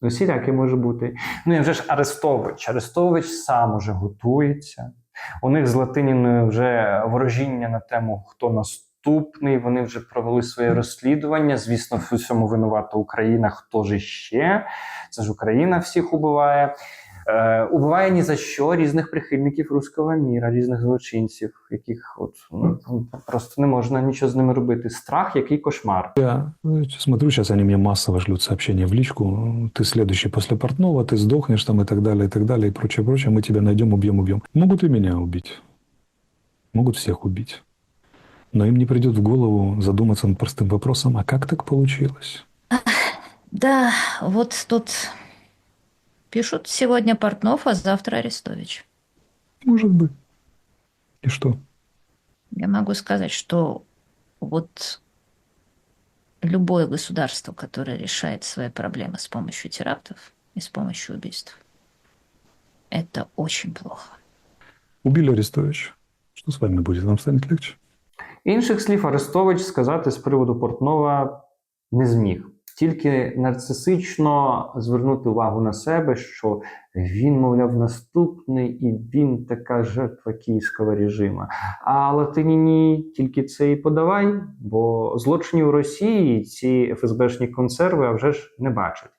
Усіляке може бути. Ну і вже ж Арестович. Арестович сам уже готується. У них з Латиніною вже ворожіння на тему, хто наступний. Вони вже провели своє розслідування. Звісно, в усьому винувата Україна. Хто ж іще? Це ж Україна всіх убиває. Е, убиває ні за що різних прихильників руського міра, різних злочинців, яких от ну, просто не можна нічого з ними робити. Страх, який кошмар. Я э, смотрю, сейчас они мне массово шлют сообщения в личку. Ты следующий после портного, ты сдохнешь там и так далее, и так далее, и прочее, прочее. Мы тебя найдем, убьем, убьем. Могут и меня убить. Могут всех убить. Но им не придет в голову задуматься над простым вопросом, а как так получилось? Да, вот тут пишут сегодня Портнов, а завтра Арестович. Может быть. И что? Я могу сказать, что вот любое государство, которое решает свои проблемы с помощью терактов и с помощью убийств, это очень плохо. Убили Арестовича. Что с вами будет? Вам станет легче? Інших слів Арестович сказати з приводу Портнова не зміг. Тільки нарцисично звернути увагу на себе, що він, мовляв, наступний, і він така жертва київського режиму. А Латиніні тільки це і подавай, бо злочинів Росії ці ФСБшні консерви а вже ж не бачать.